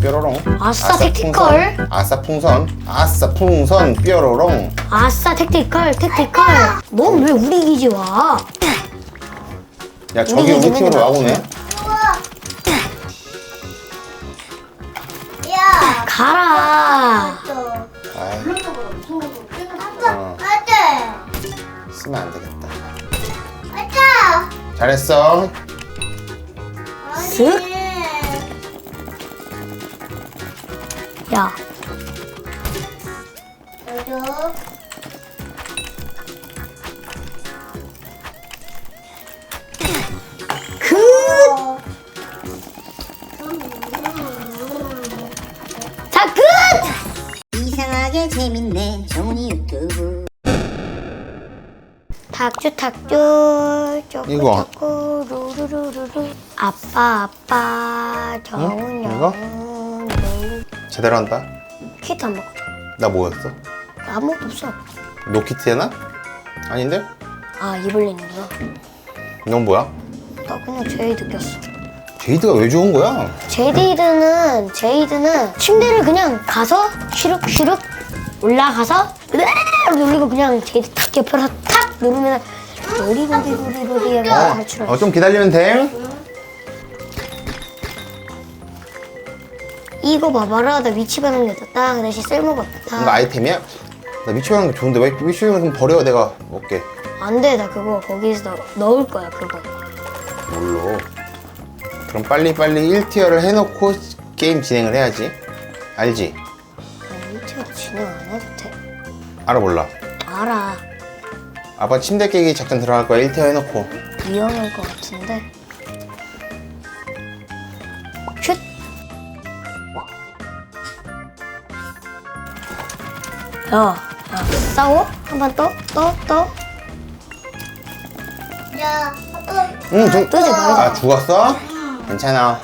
뾰로롱 아싸, 택티컬. 풍선. 아싸 풍선 아싸 풍선 뾰로롱 아싸 택티컬 택티컬 넌 왜 우리 기지 와? 야 저기 우리 팀으로 좀 와보네 야, 가라 또. 아이 아빠, 어. 쓰면 안 되겠다 아빠. 잘했어 쓱. 야 너도. 그. 어. 자 끝! 이상하게 재밌네 종이 유튜브 탁주 쪼꾸 이거. 쪼꾸 루루루루루 아빠 아빠 정은 응? 이거? 영은 제대로 한다 키트 안 먹었어 나 뭐였어? 아무것도 없어 노키트야나? 아닌데? 아 이블린이구나 넌 뭐야? 나 그냥 제이드 꼈어 제이드가 왜 좋은 거야? 제이드는 제이드는 침대를 그냥 가서 슈룩슈룩 올라가서 으르르르 누르고 그냥 제이드 탁 옆에서 탁 누르면 로리로리로리로리 하고 탈출할 수 어, 좀 기다리면 돼 이거 봐봐라. 나 위치 변환 됐다. 그 대신 쓸모가 이거 없다 아이템이야? 나 미쳐가는 거 좋은데 왜 미쳐가는 거 버려 내가. 먹게. 안돼. 나 그거 거기서 넣- 넣을 거야 그거. 뭘로? 그럼 빨리빨리 1티어를 해놓고 게임 진행을 해야지. 알지? 아니 이태가 진행 안 해도 돼. 알아 몰라. 알아. 아빠 침대 깨기 작전 들어갈 거야. 1티어 해놓고. 위험할 것 같은데 야, 야 싸워? 한 번 또? 또? 또? 야, 아빠. 응 좀... 뜨지 말자. 아 죽었어? 괜찮아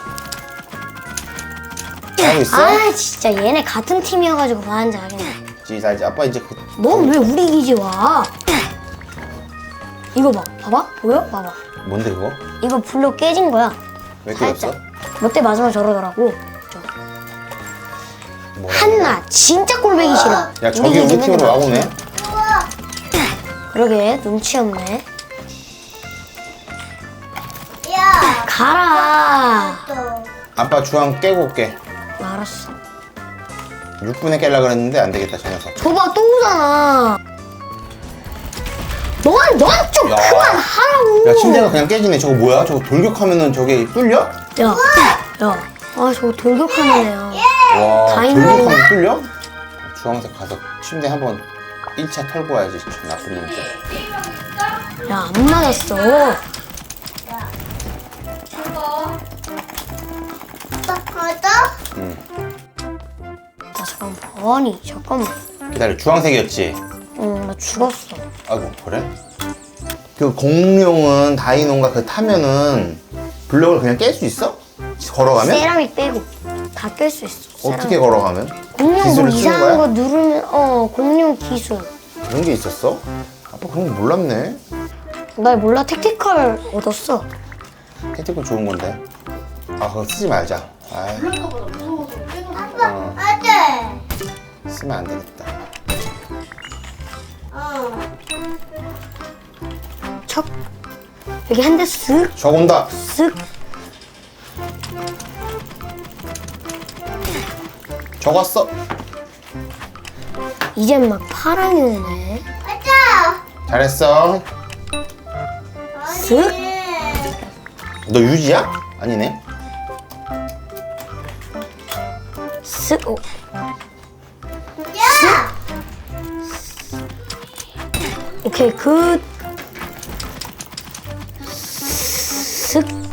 잘하고 있어? 아 진짜 얘네 같은 팀이어가지고 뭐하는지 알겠네 지 알지 아빠 이제 그... 넌 왜 우리 기지 와? 이거 봐 봐봐 보여? 봐봐 뭔데 그거? 이거 불로 깨진 거야 왜 깨졌어? 몇대 맞으면 저러더라고? 한나 진짜 꼴배기 싫어. 야 저기 우리 팀으로 와보네. 그러게 눈치 없네. 야, 가라. 또. 아빠 주황 깨고 올게. 알았어. 6분에 깰라 그랬는데 안 되겠다 저 녀석. 저봐 또 오잖아. 넌 넌 좀 야. 그만하라고. 야 침대가 그냥 깨지네. 저거 뭐야? 저거 돌격하면은 저게 뚫려? 야, 야, 아 저거 돌격하네요. 와 다 있네. 돌격하면 뚫려? 주황색 가서 침대 한번 1차 털고 와야지 저 나쁜 놈들 야, 안 맞았어. 아빠, 가자. 나 잠깐만, 아니 잠깐만. 기다려 주황색이었지? 응, 나 죽었어. 아이고 그래? 그 공룡은 다이노인가 그 타면은 블럭을 그냥 깰 수 있어? 걸어가면? 세라믹 빼고 다깰수 있어. 어떻게. 걸어가면? 공룡 뭐 기술을 쓰는 이상한 거야? 거 누르면 어 공룡 기술. 그런 게 있었어? 아빠 그런 거 몰랐네 나 몰라 택티컬 얻었어. 캐티컬 좋은 건데 아 그거 쓰지 말자 아이 아빠, 어. 아들. 쓰면 안 되겠다 어. 척 여기 한 대 쓱 적 온다 쓱. 적었어 이젠 막 파랑이 오네. 가자. 잘했어 쓱. 너 유지야? 아니네 쓱. 오. 야. 오케이 굿. 쓱.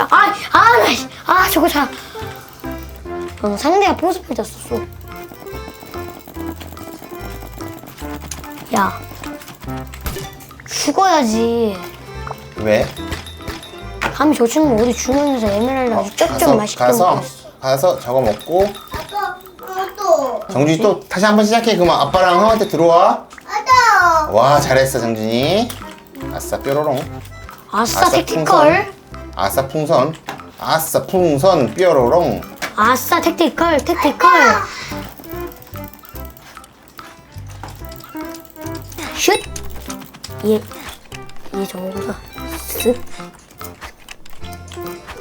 아, 아, 나, 씨. 아, 저거 잘. 어, 상대가 포스필 졌었어. 야, 죽어야지. 왜? 감히 저 친구 어디 주머니에서 에메랄드 아주 쩍쩍 가서 맛있게 가서. 가서 저거 먹고 아빠, 어, 또. 정준이 또 다시 한 번 시작해 그만 아빠랑 형한테 들어와 가자. 와 잘했어 정준이 아싸 뾰로롱 아싸 택티컬. 아싸 풍선. 아싸 풍선 뾰로롱. 아싸 택티컬 택티컬. 슛. 얘, 얘 저거구나. 쓱.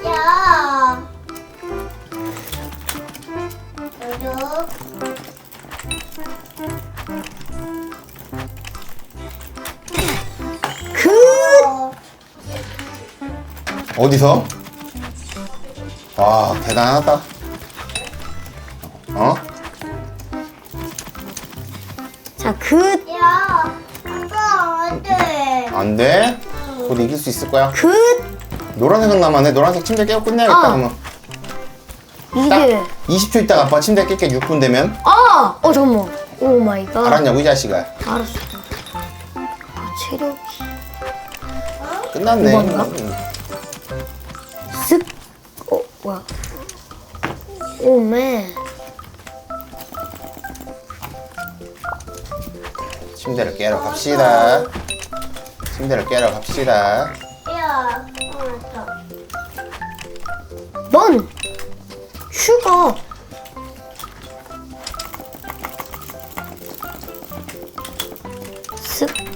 야. 여러. 어디서? 와 대단하다. 어? 자, 그, 야. 아빠 안 돼. 안 돼? 곧 이길 수 있을 거야. 그. 노란색은 남았네. 노란색 침대 깨고 끝내야겠다. 아. 그러면 딱 이게. 20초 있다가 아빠 침대 깰게 6분 되면 아! 어, 잠깐만. 오 마이 갓. 알았냐고 이 자식아. 알았어. 아, 체력이. 끝났네. 이건가? 응. 쓱. 어, 뭐야. 오, 맨. 침대를 깨러 갑시다. 침대를 깨러 갑시다. 야. 알았어. 넌! 슈가. 쓱. 쓱.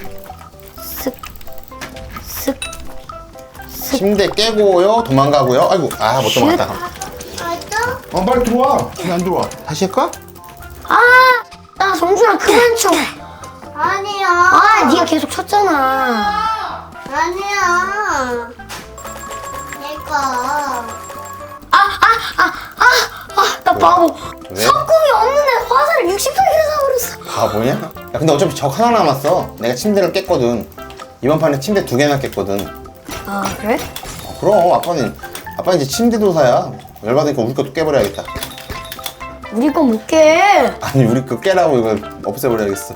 침대 깨고요. 도망가고요. 아이고 아 못 도망갔다. 알았어? 어 빨리 들어와. 왜 안 들어와? 다시 할까? 아! 나 정준아 그만 쳐. 아니야. 아, 네가 계속 쳤잖아. 아니야. 내가. 아, 아, 아, 아, 아, 나 바보. 왜? 석궁이 없는데 화살을 68개 사버렸어. 바보냐? 야 근데 어차피 적 하나 남았어. 내가 침대를 깼거든. 이번 판에 침대 두 개나 깼거든. 아, 그래? 어, 그럼 아빠는 아빠 이제 침대 도사야. 열받으니까 우리 것도 깨버려야겠다. 우리 거 못 깨. 아니 우리 거 깨라고 이거 없애버려야겠어.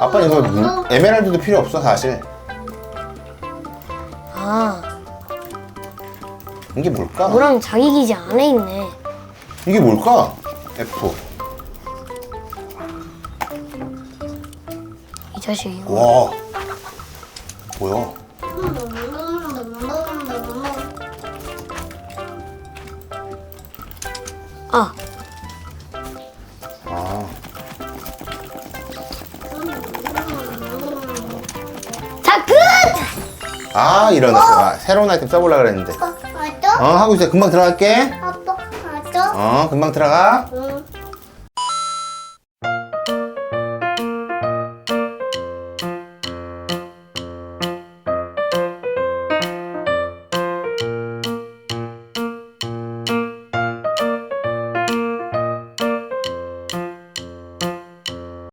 아빠 이거 물- 에메랄드도 필요 없어 사실. 아, 이게 뭘까? 너랑 자기 기지 안에 있네. 이게 뭘까? F. 이 자식 이거. 와. 뭐야? 아, 아. 자, 끝! 아 이런 아, 새로운 아이템 써보려 그랬는데. 알았어? 어 하고 있어. 금방 들어갈게. 알았어? 어 금방 들어가. 응.